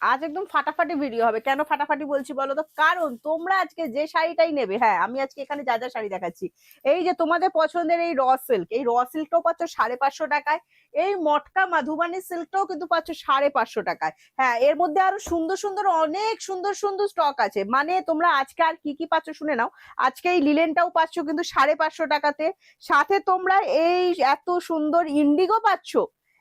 আজ একদম ফাটাফাটি ভিডিও হবে। কেন ফাটাফাটি বলছি বলো তো? কারণ তোমরা আজকে যে শাড়িটাই নেবে হ্যাঁ আমি আজকে এখানে যা যা শাড়ি দেখাচ্ছি। এই যে তোমাদের পছন্দের এই র সিল্ক এই র সিল্কটাও পাচ্ছ সাড়ে পাঁচশো টাকায়, এই মটকা মাধুবানি সিল্কটাও কিন্তু পাচ্ছ সাড়ে পাঁচশো টাকায়। হ্যাঁ এর মধ্যে আরও সুন্দর সুন্দর, অনেক সুন্দর সুন্দর স্টক আছে। মানে তোমরা আজকে আর কি কি পাচ্ছ শুনে নাও। আজকে এই লিলেনটাও পাচ্ছ কিন্তু সাড়ে পাঁচশো টাকাতে। সাথে তোমরা এই এত সুন্দর ইন্ডিগো পাচ্ছ।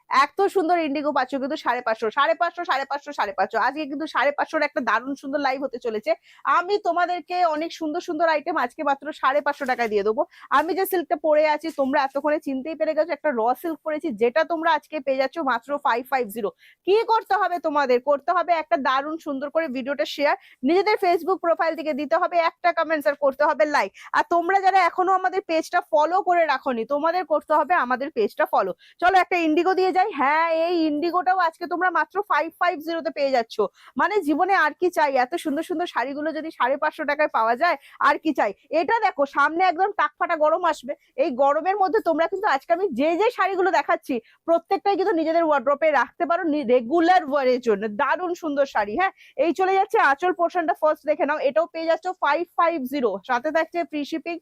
এত সুন্দর ইন্ডিগো পাচ্ছ কিন্তু সাড়ে পাঁচশো সাড়ে পাঁচশো সাড়ে পাঁচশো সাড়ে পাঁচশো। আজকে কিন্তু সাড়ে পাঁচশোর একটা দারুণ সুন্দর লাইভ হতে চলেছে। আমি তোমাদেরকে অনেক সুন্দর সুন্দর আইটেম আজকে মাত্র সাড়ে পাঁচশো টাকায় দিয়ে দেবো। আমি যে সিল্কটা পরে আছি, তোমরা এতক্ষণে চিনতেই পেরে গেছো, একটা র সিল্ক পরেছি, যেটা তোমরা আজকে পেয়ে যাচ্ছ মাত্র ফাইভ ফাইভ জিরো কি করতে হবে তোমাদের? করতে হবে একটা দারুণ সুন্দর করে ভিডিওটা শেয়ার নিজেদের ফেসবুক প্রোফাইল থেকে দিতে হবে, একটা কমেন্টস আর করতে হবে লাইক আর তোমরা যারা এখনও আমাদের পেজটা ফলো করে রাখোনি, তোমাদের করতে হবে আমাদের পেজটা ফলো চলো একটা ইন্ডিগো দিয়ে যাই হ্যাঁ এই ইন্ডিগোটাও আজকে তোমরা মাত্র ফাইভ ফাইভ জিরোতে পেয়ে যাচ্ছ। মানে জীবনে আর কি চাই? এত সুন্দর সুন্দর শাড়িগুলো যদি সাড়ে পাঁচশো টাকায় পাওয়া যায়, আর কি চাই? এটা দেখো, সামনে একদম টাকফাটা গরম আসবে। এই গরমের মধ্যে তোমরা কিন্তু আজকে আমি যে যে শাড়িগুলো দেখাচ্ছি, প্রত্যেকটাই কিন্তু নিজেদের ওয়ার্ড্রপে রাখতে পারো রেগুলার ওয়ারের জন্য। দারুণ সুন্দর শাড়ি হ্যাঁ? এই চলে যাচ্ছে আঁচল পোর্শনটা ফার্স্ট দেখে নাও, এটাও পেয়ে যাচ্ছ ফাইভ ফাইভ জিরো সাথে থাকছে free shipping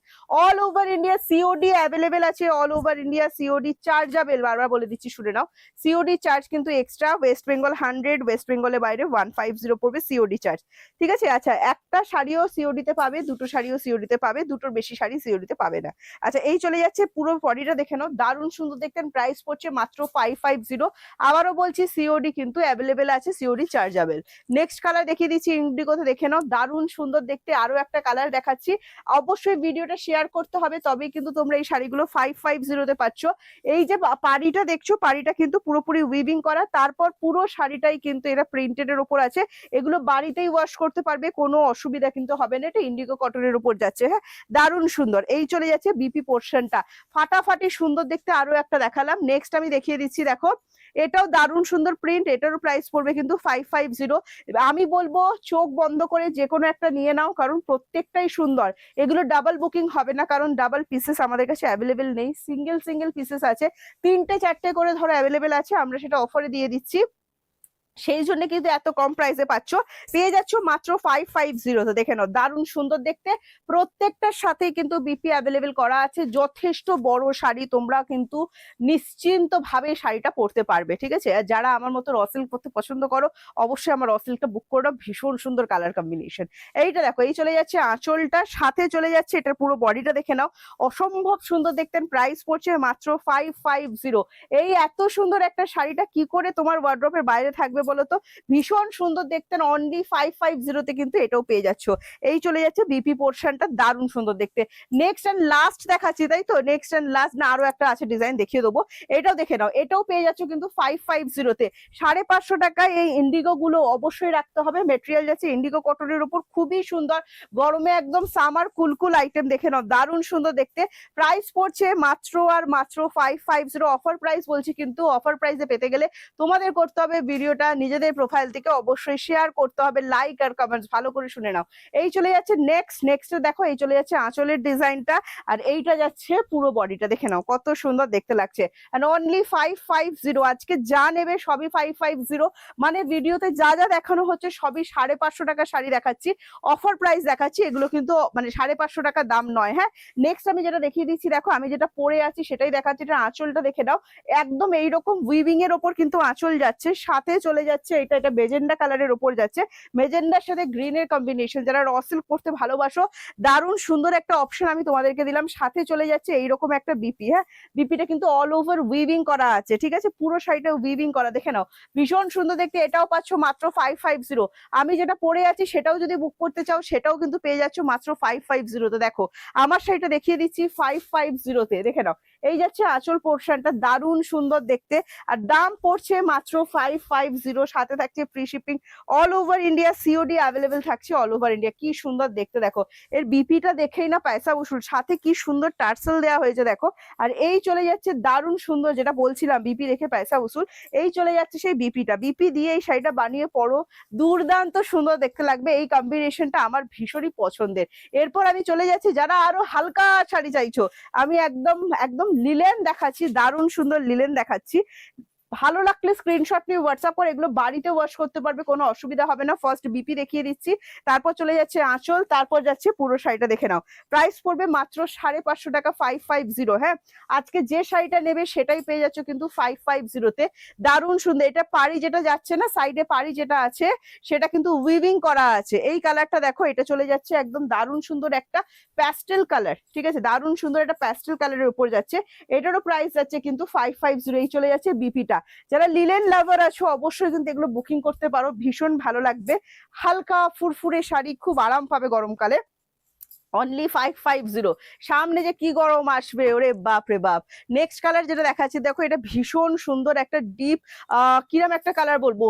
all over India COD available আছে all over India COD chargeable বারবার বলে দিচ্ছি, শুনে নাও। সিওডি চার্জ কিন্তু extra West Bengal hundred West বেঙ্গলের বাইরে ওয়ান ফাইভ জিরো পড়বে সিওডি চার্জ ঠিক আছে? আচ্ছা একটা শাড়িও সিওডিতে পাবে, দুটো শাড়িও সিওডিতে পাবে, দুটোর বেশি শাড়ি সিওডিতে পাবে না। আচ্ছা এই চলে যাচ্ছে পুরো বডিটা দেখে নাও। দারুণ সুন্দর দেখতেন প্রাইস পড়ছে মাত্র ফাইভ ফাইভ জিরো আবারও বলছি সিওডি কিন্তু অ্যাভেলেবেল আছে সিওডি চার্জাবেল নেক্সট কালার দেখিয়ে দিচ্ছি, ইন্ডিগোতে দেখে নাও। দারুণ সুন্দর দেখতে আরও একটা কালার দেখাচ্ছি। অবশ্যই ভিডিওটা শেয়ার করতে হবে, তবেই কিন্তু তোমরা এই শাড়িগুলো ফাইভ ফাইভ জিরোতে পাচ্ছ। এই যে পাড়িটা দেখছ, পাড়িটা কিন্তু পুরোপুরি উইভিং করা, তারপর পুরো শাড়িটাই কিন্তু এটা প্রিন্টেড এর উপর আছে। এগুলো বাড়িতেই ওয়াশ করতে পারবে, কোনো অসুবিধা কিন্তু হবে না, এটা ইন্ডিগো কটনের উপর যাচ্ছে হ্যাঁ? দারুণ সুন্দর। এই চলে যাচ্ছে বিপি পোর্শনটা ফাটাফাটি সুন্দর দেখতে আরও একটা দেখালাম। নেক্সট আমি দেখিয়ে দিচ্ছি, দেখো। এটাও দারুণ সুন্দর প্রিন্ট এটারও প্রাইস পড়বে কিন্তু ফাইভ ফাইভ জিরো আমি বলব, চোখ বন্ধ করে যে কোনো একটা নিয়ে নাও, কারণ প্রত্যেকটাই সুন্দর। এগুলো ডাবল বুকিং হবে না, কারণ ডাবল পিসেস আমাদের কাছে অ্যাভেলেবেল নেই। সিঙ্গেল সিঙ্গেল পিসেস আছে। তিনটে, চারটে করে ধরো অ্যাভেলেবেল আছে আমরা সেটা অফারে দিয়ে দিচ্ছি। সেই জন্য কিন্তু এত কম প্রাইসে পাচ্ছ। পেয়ে যাচ্ছ মাত্র ফাইভ ফাইভ জিরো দেখে নাও, দারুণ সুন্দর দেখতে। প্রত্যেকটার সাথে কিন্তু বিপি অ্যাভেলেবেল করা আছে। যথেষ্ট বড় শাড়ি তোমরা কিন্তু নিশ্চিন্ত ভাবে শাড়িটা পরতে পারবে, ঠিক আছে? আর যারা আমার মতো রসিল করতে পছন্দ করো, অবশ্যই আমার রসিলটা বুক করে ভীষণ সুন্দর কালার কম্বিনেশন এইটা দেখো, এই চলে যাচ্ছে আঁচলটা, সাথে চলে যাচ্ছে এটার পুরো বডিটা দেখে নাও। অসম্ভব সুন্দর দেখতেন প্রাইস পড়ছে মাত্র ফাইভ ফাইভ জিরো এই এত সুন্দর একটা শাড়িটা কি করে তোমার ওয়ার্ড্রপের বাইরে থাকবে বলো তো? ভীষণ সুন্দর দেখতেন অনলি ফাইভ ফাইভ জিরোতে কিন্তু এটাও পেয়ে যাচ্ছ। এই চলে যাচ্ছে বিপি পোর্শনটা দারুণ সুন্দর দেখতে। নেক্সট অ্যান্ড লাস্ট দেখাচ্ছি, তাই তো? নেক্সট অ্যান্ড লাস্ট না, আরও একটা আছে ডিজাইন দেখিয়ে দেবো। এটাও দেখে নাও, এটাও পেয়ে যাচ্ছ কিন্তু ফাইভ ফাইভ জিরোতে সাড়ে পাঁচশো টাকায় এই ইন্ডিগো গুলো অবশ্যই রাখতে হবে। মেটেরিয়াল যাচ্ছে ইন্ডিগো কটনের উপর, খুবই সুন্দর। গরমে একদম সামার কুলকুল আইটেম দেখে নাও, দারুণ সুন্দর দেখতে। প্রাইস পড়ছে মাত্র আর মাত্র five five zero offer price বলছি কিন্তু অফার প্রাইসে পেতে গেলে তোমাদের করতে হবে। ভিডিওটা নিজেদের প্রোফাইল থেকে অবশ্যই শেয়ার করতে হবে লাইক আর কমেন্টস ভালো করে শুনে নাও। এই চলে যাচ্ছে নেক্সট নেক্সট দেখো এই চলে যাচ্ছে আঁচলের ডিজাইনটা আর এইটা যাচ্ছে পুরো বডিটা দেখে নাও কত সুন্দর দেখতে লাগছে। And only five five zero আজকে যা নেবে সবই ফাইভ ফাইভ জিরো মানে ভিডিওতে যা যা দেখানো হচ্ছে সবই সাড়ে পাঁচশো টাকা শাড়ি দেখাচ্ছি। অফার প্রাইস দেখাচ্ছি, এগুলো কিন্তু মানে সাড়ে পাঁচশো টাকা দাম নয় হ্যাঁ? নেক্সট আমি যেটা দেখিয়ে দিচ্ছি, দেখো আমি যেটা পরে আছি সেটাই দেখাচ্ছি, এটা আঁচলটা দেখে নাও। একদম এইরকম উইভিং এর ওপর কিন্তু আঁচল যাচ্ছে, সাথে চলে যাচ্ছে, এটা এটা মেজেন্ডা কালারের ওপর যাচ্ছে। মেজেন্ডার সাথে গ্রিন এর কম্বিনেশন যারা রসিল করতে ভালোবাসো, দারুণ সুন্দর একটা অপশন আমি তোমাদেরকে দিলাম। সাথে চলে যাচ্ছে এইরকম একটা বিপি হ্যাঁ? বিপিটা কিন্তু অল ওভার উইভিং করা আছে, ঠিক আছে? পুরো শাড়িটা উইভিং করা, দেখে নাও। ভীষণ সুন্দর দেখতে, এটাও পাচ্ছ মাত্র ফাইভ ফাইভ জিরো আমি যেটা পরে আছি সেটাও যদি বুক করতে চাও, সেটাও কিন্তু পেয়ে যাচ্ছ মাত্র ফাইভ ফাইভ জিরোতে দেখো, আমার শাড়িটা দেখিয়ে দিচ্ছি ফাইভ ফাইভ জিরোতে দেখে নাও। এই যাচ্ছে আঁচল পোর্শনটা দারুণ সুন্দর দেখতে। আর দাম পড়ছে মাত্র ফাইভ ফাইভ জিরো সাথে থাকছে free shipping all over India COD available থাকছে অল ওভার ইন্ডিয়া কি সুন্দর দেখতে দেখো। এর বিপিটা দেখেই না পয়সা উসুল, সাথে কি সুন্দর টার্সেল দেওয়া হয়েছে দেখো। আর এই চলে যাচ্ছে দারুণ সুন্দর যেটা বলছিলাম বিপি রেখে পয়সা উসুল, এই চলে যাচ্ছে সেই বিপিটা বিপি দিয়ে এই শাড়িটা বানিয়ে পরো, দুর্দান্ত সুন্দর দেখতে লাগবে। এই কম্বিনেশনটা আমার ভীষণই পছন্দের। এরপর আমি চলে যাচ্ছি, যারা আরও হালকা শাড়ি চাইছো, আমি একদম একদম লিলেন দেখাচ্ছি দারুণ সুন্দর লিলেন দেখাচ্ছি। ভালো লাগলে স্ক্রিনশট নিয়ে হোয়াটসঅ্যাপ করে, এগুলো বাড়িতে ওয়াশ করতে পারবে, কোনো অসুবিধা হবে না। ফার্স্ট বিপি দেখিয়ে দিচ্ছি, তারপর চলে যাচ্ছে আঁচল, তারপর যাচ্ছে পুরো শাড়িটা দেখে নাও। প্রাইস পড়বে মাত্র সাড়ে পাঁচশো টাকা ফাইভ ফাইভ জিরো হ্যাঁ? আজকে যে শাড়িটা নেবে সেটাই পেয়ে যাচ্ছ কিন্তু ফাইভ ফাইভ জিরোতে দারুণ সুন্দর, এটা পাড়ি যেটা যাচ্ছে না সাইডে পাড়ি যেটা আছে, সেটা কিন্তু উইভিং করা আছে। এই কালারটা দেখো, এটা চলে যাচ্ছে একদম দারুণ সুন্দর একটা প্যাস্টেল কালার ঠিক আছে? দারুণ সুন্দর একটা প্যাস্টেল কালারের উপর যাচ্ছে। এটারও প্রাইস যাচ্ছে কিন্তু ফাইভ ফাইভ জিরো এই চলে যাচ্ছে বিপিটা যারা লিলেন লাভার আছো, অবশ্যই কিন্তু এগুলো বুকিং করতে পারো। ভীষণ ভালো লাগবে। হালকা ফুরফুরে শাড়ি, খুব আরাম পাবে গরমকালে। অনলি ফাইভ ফাইভ জিরো সামনে যে কি গরম আসবে, ওরে বাপ রে বাপ। নেক্সট কালার যেটা দেখাচ্ছি, দেখো এটা ভীষণ সুন্দর একটা ডিপ কিরম একটা কালার বলব?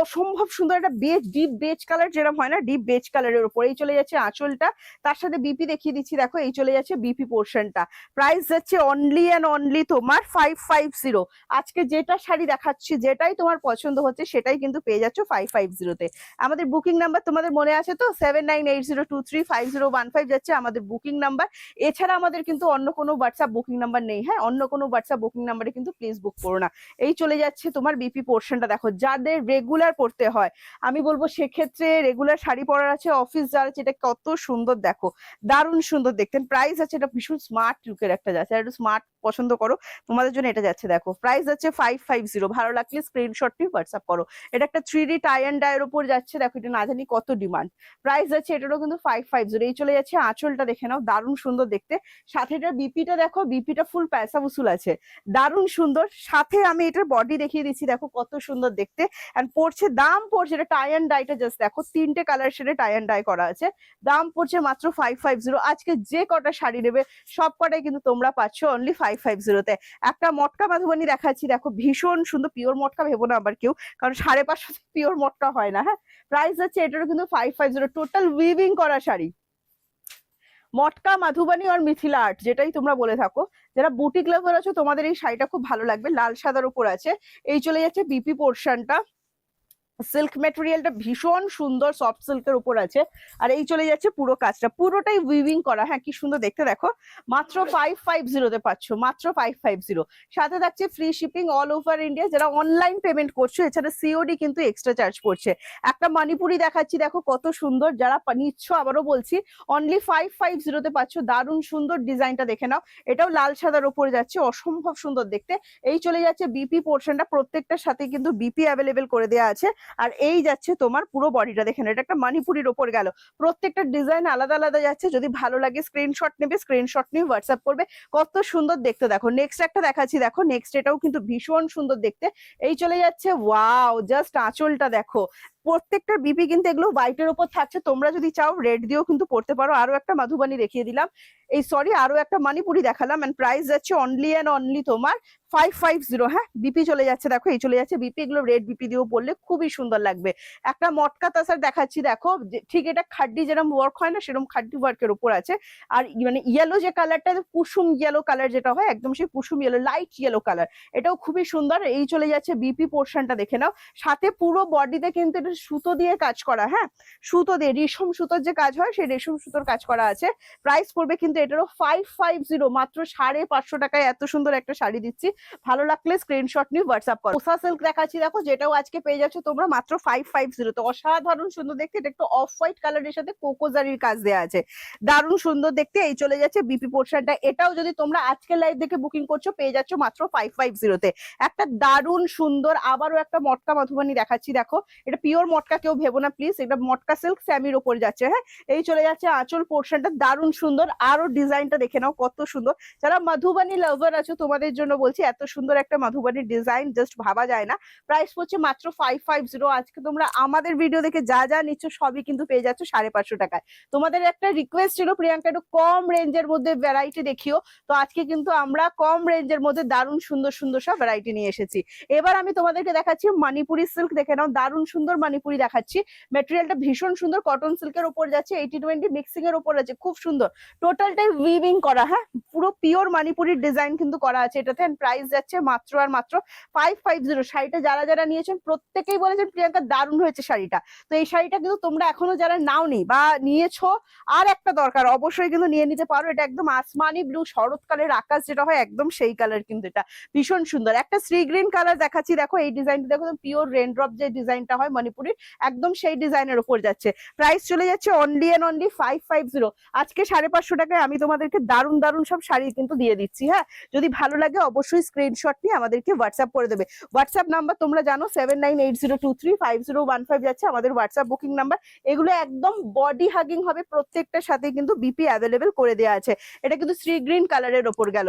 অসম্ভব সুন্দর একটা বেজ ডিপ বেজ কালার যেরকম হয় না ডিপ বেজ কালারের উপর। এই চলে যাচ্ছে আঁচলটা। তার সাথে বিপি দেখিয়ে দিচ্ছি, দেখো এই চলে যাচ্ছে বিপি পোর্শনটা প্রাইস যাচ্ছে অনলি অ্যান্ড অনলি তোমার ফাইভ ফাইভ জিরো আজকে যেটা শাড়ি দেখাচ্ছি, যেটাই তোমার পছন্দ হচ্ছে, সেটাই কিন্তু পেয়ে যাচ্ছ ফাইভ ফাইভ জিরোতে আমাদের বুকিং নাম্বার তোমাদের মনে আছে তো? Seven nine eight zero two three five zero one five যাচ্ছে আমাদের বুকিং নাম্বার এছাড়া আমাদের কিন্তু অন্য কোনো হোয়াটসঅ্যাপ বুকিং নাম্বার নেই হ্যাঁ? অন্য কোনো হোয়াটসঅ্যাপ বুকিং নাম্বারে কিন্তু প্লিজ বুক করো না। এই চলে যাচ্ছে তোমার বিপি পোর্শনটা দেখো, যাদের রেগুলার পড়তে হয়, আমি বলব সেক্ষেত্রে রেগুলার শাড়ি পরার আছে অফিস যাওয়ার আছে, এটা কত সুন্দর দেখো। দারুণ সুন্দর দেখতেন প্রাইস আছে, এটা ভীষণ স্মার্ট লুকের একটা যাচ্ছে। একটু স্মার্ট পছন্দ করো, তোমাদের জন্য এটা যাচ্ছে, দেখো। প্রাইস যাচ্ছে ফাইভ ফাইভ জিরো ভালো লাগলে স্ক্রিনশট নিয়ে হোয়াটসঅ্যাপ করো। এটা একটা থ্রি ডি টাই অ্যান্ড ডায়ের উপর যাচ্ছে, দেখো, এটা না জানি কত ডিমান্ড প্রাইস যাচ্ছে এটারও কিন্তু ফাইভ ফাইভ জিরো এই চলে যাচ্ছে আঁচলটা দেখে নাও, দারুণ সুন্দর দেখতে। সাথে এটার বিপিটা দেখো বিপিটা ফুল প্যাসা উসুল আছে। দারুণ সুন্দর। সাথে আমি এটার বডি দেখিয়ে দিচ্ছি, দেখো কত সুন্দর দেখতে। অ্যান্ড পড়ছে, দাম পড়ছে, এটা টাই অ্যান্ড ডাইটা জাস্ট দেখো, তিনটে কালার শেডে টাই অ্যান্ড ডাই করা আছে। দাম পড়ছে মাত্র ফাইভ ফাইভ জিরো আজকে যে কটা শাড়ি নেবে, সব কটাই কিন্তু তোমরা পাচ্ছ অনলি ফাইভ ফাইভ জিরোতে একটা মটকা মাধুবনী দেখাচ্ছি, দেখো ভীষণ সুন্দর। পিওর মটকা ভেবো না আবার কেউ, কারণ সাড়ে পাঁচশো পিওর মটকা হয় না হ্যাঁ? প্রাইস হচ্ছে এটারও কিন্তু five five zero total weaving করা শাড়ি। মটকা, মাধুবানী আর মিথিলা আর্ট যেটাই তোমরা বলে থাকো। যারা বুটিক লাভার আছো, তোমাদের এই শাড়িটা খুব ভালো লাগবে, লাল সাদার উপর আছে। এই চলে যাচ্ছে বিপি পোর্শনটা সিল্ক মেটেরিয়ালটা ভীষণ সুন্দর, সফট সিল্কের উপর আছে। আর এই চলে যাচ্ছে পুরো কাজটা। পুরোটাই উইভিং করা। হ্যাঁ কি সুন্দর দেখতে দেখো। মাত্র ফাইভ ফাইভ জিরোতে পাচ্ছ। মাত্র ফাইভ ফাইভ জিরো সাথে থাকছে free shipping all over India যারা অনলাইন পেমেন্ট করছ, এছাড়া সিওডি কিন্তু এক্সট্রা চার্জ করছে একটা মণিপুরি দেখাচ্ছি, দেখো কত সুন্দর। যারা নিচ্ছ, আবারও বলছি অনলি ফাইভ ফাইভ জিরোতে পাচ্ছ। দারুণ সুন্দর ডিজাইনটা দেখে নাও। এটাও লাল সাদার উপরে যাচ্ছে। অসম্ভব সুন্দর দেখতে। এই চলে যাচ্ছে বিপি পোর্শনটা প্রত্যেকটার সাথে কিন্তু বিপি অ্যাভেলেবেল করে দেওয়া আছে। আর এই যাচ্ছে তোমার পুরো বডিটা দেখেন, এটা একটা মানিপুরির ওপর গেল। প্রত্যেকটা ডিজাইন আলাদা আলাদা যাচ্ছে। যদি ভালো লাগে স্ক্রিনশট নেবে স্ক্রিনশট নিয়ে হোয়াটসঅ্যাপ করবে। কত সুন্দর দেখতে। দেখো নেক্সট একটা দেখাচ্ছি। দেখো নেক্সট এটাও কিন্তু ভীষণ সুন্দর দেখতে। এই চলে যাচ্ছে ওয়াও জাস্ট আঁচলটা দেখো। প্রত্যেকটা বিপি কিন্তু এগুলো হোয়াইটের ওপর থাকছে। তোমরা যদি চাও রেড দিয়েও কিন্তু পড়তে পারো। আরও একটা মাধুবানি দেখিয়ে দিলাম। এই সরি আরও একটা মানিপুরি দেখালাম। এন্ড প্রাইস যাচ্ছে অনলি অ্যান্ড অনলি তোমার ফাইভ ফাইভ জিরো হ্যাঁ বিপি চলে যাচ্ছে। দেখো, এই চলে যাচ্ছে। বিপি এগুলো রেড বিপি দিয়েও পড়লে খুবই সুন্দর লাগবে। একটা মটকা তাসার দেখাচ্ছি। দেখো ঠিক এটা খাড্ডি যেরকম ওয়ার্ক হয় না সেরকম খাড্ডি ওয়ার্কের উপর আছে। আর মানে ইয়েলো যে কালারটা কুসুম ইয়েলো কালার যেটা হয়, একদম সেই কুসুম ইয়েলো লাইট ইয়েলো কালার এটাও খুবই সুন্দর। এই চলে যাচ্ছে বিপি পোর্শনটা দেখে নাও। সাথে পুরো বডিতে কিন্তু এটা সুতো দিয়ে কাজ করা হ্যাঁ? সুতো দিয়ে, রেশম সুতোর যে কাজ হয়, সেই রেশম সুতোর কাজ করা আছে। প্রাইস পড়বে কিন্তু এটারও ফাইভ মাত্র সাড়ে পাঁচশো টাকায় এত সুন্দর একটা শাড়ি দিচ্ছি। ভালো লাগলে স্ক্রিনশট নিয়ে হোয়াটসঅ্যাপ করো। ওসা সিল্ক দেখাচ্ছি, দেখো, যেটাও আজকে পেয়ে যাচ্ছ তোমরা মাত্র ফাইভ ফাইভ জিরো তো অসাধারণ সুন্দর দেখতে, এটা একটু অফ হোয়াইট কালারের সাথে কোকোজারির কাজ দেওয়া আছে। দারুণ সুন্দর দেখতে, এই চলে যাচ্ছে বিপি পোর্শনটা এটাও যদি তোমরা আজকে লাইভ দেখে বুকিং করছ, পেয়ে যাচ্ছ মাত্র ফাইভ ফাইভ জিরোতে একটা দারুণ সুন্দর, আবারও একটা মটকা মধুবানি দেখাচ্ছি, দেখো। এটা পিওর মটকা কেউ ভেবো না প্লিজ এটা মটকা সিল্ক স্যামির ওপর যাচ্ছে হ্যাঁ? এই চলে যাচ্ছে আঁচল পোর্শনটা দারুণ সুন্দর, আরও ডিজাইনটা দেখে নাও কত সুন্দর। যারা মধুবানি লাভার আছো, তোমাদের জন্য বলছি, এত সুন্দর একটা মধুবানি ডিজাইন জাস্ট ভাবা যায় না। প্রাইস পড়ছে মাত্র ফাইভ ফাইভ জিরো আজকে তোমরা আমাদের ভিডিও দেখে যা যা নিচ্ছ, সবই কিন্তু পেয়ে যাচ্ছ সাড়ে পাঁচশো টাকায়। তোমাদের একটা রিকোয়েস্ট ছিল, প্রিয়াঙ্কা, একটু কম রেঞ্জের মধ্যে ভ্যারাইটি দেখিও। তো আজকে কিন্তু আমরা কম রেঞ্জের মধ্যে দারুণ সুন্দর সুন্দর সব ভ্যারাইটি নিয়ে এসেছি। এবার আমি তোমাদেরকে দেখাচ্ছি মানিপুরি সিল্ক দেখে নাও, দারুণ সুন্দর মানিপুরি দেখাচ্ছি। মেটেরিয়ালটা ভীষণ সুন্দর কটন সিল্কের ওপর যাচ্ছে এইটি টোয়েন্টি মিক্সিং এর ওপর আছে খুব সুন্দর। টোটালটাই উইভিং করা হ্যাঁ? পুরো পিওর মানিপুরির ডিজাইন কিন্তু করা আছে এটাতে প্রাইস যাচ্ছে মাত্র আর মাত্র ফাইভ ফাইভ জিরো শাড়িটা যারা যারা নিয়েছেন, প্রত্যেকেই বলেছেন প্রিয়াঙ্কা দারুণ হয়েছে শাড়িটা। তো এই শাড়িটা কিন্তু তোমরা এখনও যারা নাওনি বা নিয়েছো, আর একটা দরকার, অবশ্যই কিন্তু নিয়ে নিতে পারো। এটা একদম আসমানি ব্লু শরৎকালের আকাশ যেটা হয়, একদম সেই কালার কিন্তু এটা। ভীষণ সুন্দর। একটা শ্রী গ্রিন কালার দেখাচ্ছি, দেখো, এই ডিজাইনটা দেখো পিওর রেনড্রপ যে ডিজাইনটা হয় মণিপুরির একদম সেই ডিজাইনের উপর যাচ্ছে। প্রাইস চলে যাচ্ছে only and only five five zero আজকে সাড়ে পাঁচশো টাকায় আমি তোমাদেরকে দারুণ দারুণ সব শাড়ি কিন্তু দিয়ে দিচ্ছি হ্যাঁ? যদি ভালো লাগে অবশ্যই স্ক্রিনশট নিয়ে আমাদেরকে হোয়াটসঅ্যাপ করে দেবে। হোয়াটসঅ্যাপ নাম্বার তোমরা জানো seven nine eight zero two three five zero one five যাচ্ছে আমাদের হোয়াটসঅ্যাপ বুকিং নাম্বার এগুলো একদম বডি হাগিং হবে, প্রত্যেকটার সাথে কিন্তু বিপি অ্যাভেলেবেল করে দেওয়া আছে। এটা কিন্তু শ্রী গ্রিন কালারের ওপর গেল।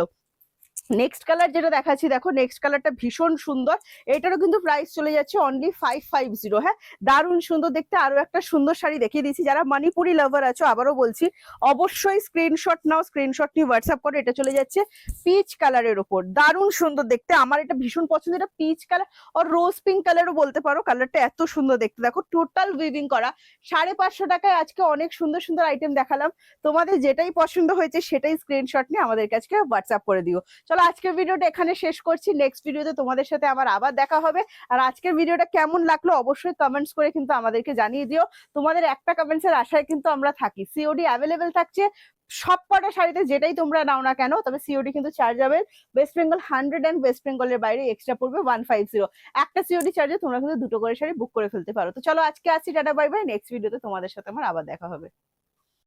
নেক্সট কালার যেটা দেখাচ্ছি, দেখো নেক্সট কালারটা ভীষণ সুন্দর। এটারও কিন্তু প্রাইস চলে যাচ্ছে অনলি ফাইভ ফাইভ জিরো হ্যাঁ দারুণ সুন্দর দেখতে। আরও একটা সুন্দর শাড়ি দেখিয়ে দিয়েছি। যারা মণিপুরি লাভার আছো, আবারও বলছি, অবশ্যই স্ক্রিনশট নাও স্ক্রিনশট নিয়ে হোয়াটসঅ্যাপ করো, এটা চলে যাচ্ছে পিচ কালারের ওপর দারুণ সুন্দর দেখতে। আমার এটা ভীষণ পছন্দ। এটা পিচ কালার আর রোজ পিঙ্ক কালারও বলতে পারো। কালারটা এত সুন্দর দেখতে। দেখো টোটাল উইভিং করা। সাড়ে পাঁচশো টাকায় আজকে অনেক সুন্দর সুন্দর আইটেম দেখালাম। তোমাদের যেটাই পছন্দ হয়েছে, সেটাই স্ক্রিনশট নিয়ে আমাদের কাছে হোয়াটসঅ্যাপ করে দিও। চলো আজকের ভিডিওটা এখানে শেষ করছি। নেক্সট ভিডিওতে তোমাদের সাথে আবার আবার দেখা হবে। আর আজকের ভিডিওটা কেমন লাগল অবশ্যই কমেন্টস করে কিন্তু আমাদেরকে জানিয়ে দিও। তোমাদের একটা কমেন্টস এর আশায় কিন্তু আমরা থাকি। সিওডি অ্যাভেলেবেল থাকছে সব কটা শাড়িতে যেটাই তোমরা নাও না কেন, তবে সিওডি কিন্তু chargeable West Bengal hundred and West বেঙ্গলের বাইরে এক্সট্রা পড়বে ওয়ান ফাইভ জিরো একটা সিওডি চার্জে তোমরা কিন্তু দুটো করে শাড়ি বুক করে ফেলতে পারো। তো চলো আজকে আসছি টাটা বাই বাই নেক্সট ভিডিওতে তোমাদের সাথে আমার আবার দেখা হবে।